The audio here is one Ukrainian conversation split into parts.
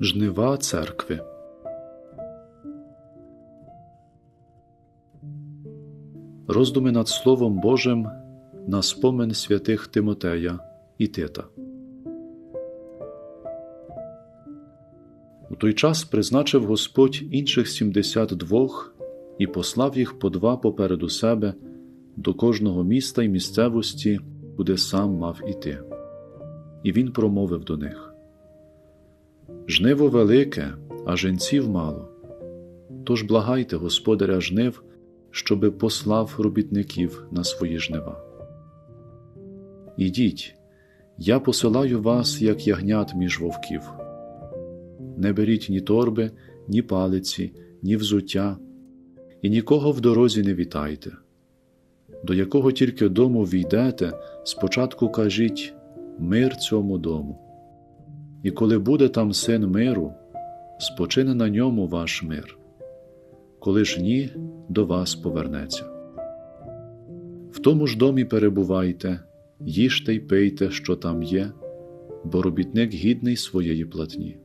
Жнива церкви. Роздуми над Словом Божим на спомин святих Тимотея і Тита. У той час призначив Господь інших сімдесят двох і послав їх по два попереду себе до кожного міста й місцевості, куди сам мав іти. І він промовив до них: Жниво велике, а женців мало. Тож благайте господаря жнив, щоби послав робітників на свої жнива. Ідіть, я посилаю вас, як ягнят між вовків. Не беріть ні торби, ні палиці, ні взуття, і нікого в дорозі не вітайте. До якого тільки дому війдете, спочатку кажіть мир цьому дому. І коли буде там син миру, спочине на ньому ваш мир, коли ж ні, до вас повернеться. В тому ж домі перебувайте, їжте й пийте, що там є, бо робітник гідний своєї платні.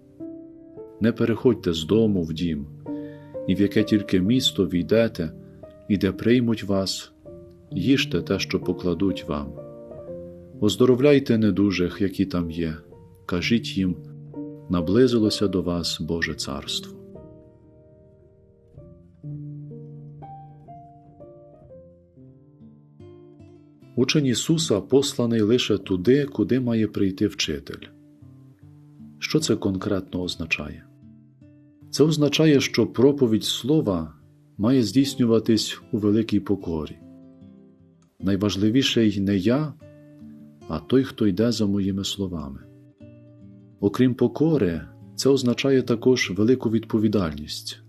Не переходьте з дому в дім, і в яке тільки місто війдете, і де приймуть вас, їжте те, що покладуть вам. Оздоровляйте недужих, які там є, кажіть їм, наблизилося до вас Боже Царство. Учень Ісуса посланий лише туди, куди має прийти вчитель. Що це конкретно означає? Це означає, що проповідь Слова має здійснюватись у великій покорі. Найважливіший не я, а той, хто йде за моїми словами. Окрім покори, це означає також велику відповідальність.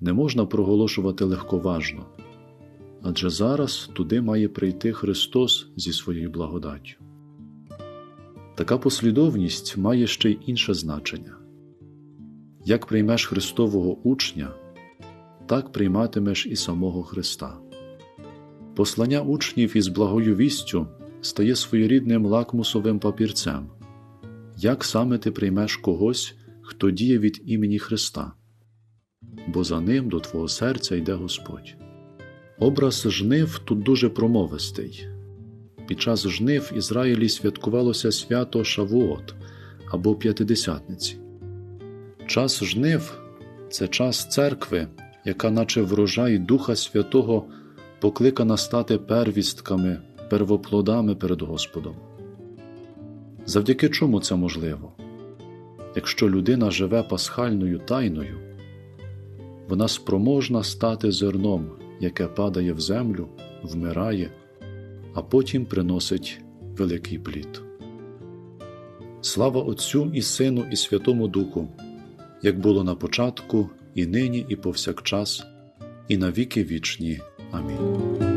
Не можна проголошувати легковажно, адже зараз туди має прийти Христос зі своєю благодаттю. Така послідовність має ще й інше значення. Як приймеш Христового учня, так прийматимеш і самого Христа. Послання учнів із благою вістю стає своєрідним лакмусовим папірцем. Як саме ти приймеш когось, хто діє від імені Христа, бо за ним до твого серця йде Господь. Образ жнив тут дуже промовистий. Під час жнив Ізраїлі святкувалося свято Шавуот або П'ятидесятниці. Час жнив це час церкви, яка, наче врожай Духа Святого, покликана стати первістками, первоплодами перед Господом. Завдяки чому це можливо? Якщо людина живе пасхальною тайною, вона спроможна стати зерном, яке падає в землю, вмирає, а потім приносить великий плід. Слава Отцю і Сину, і Святому Духу, як було на початку, і нині, і повсякчас, і на віки вічні. Амінь.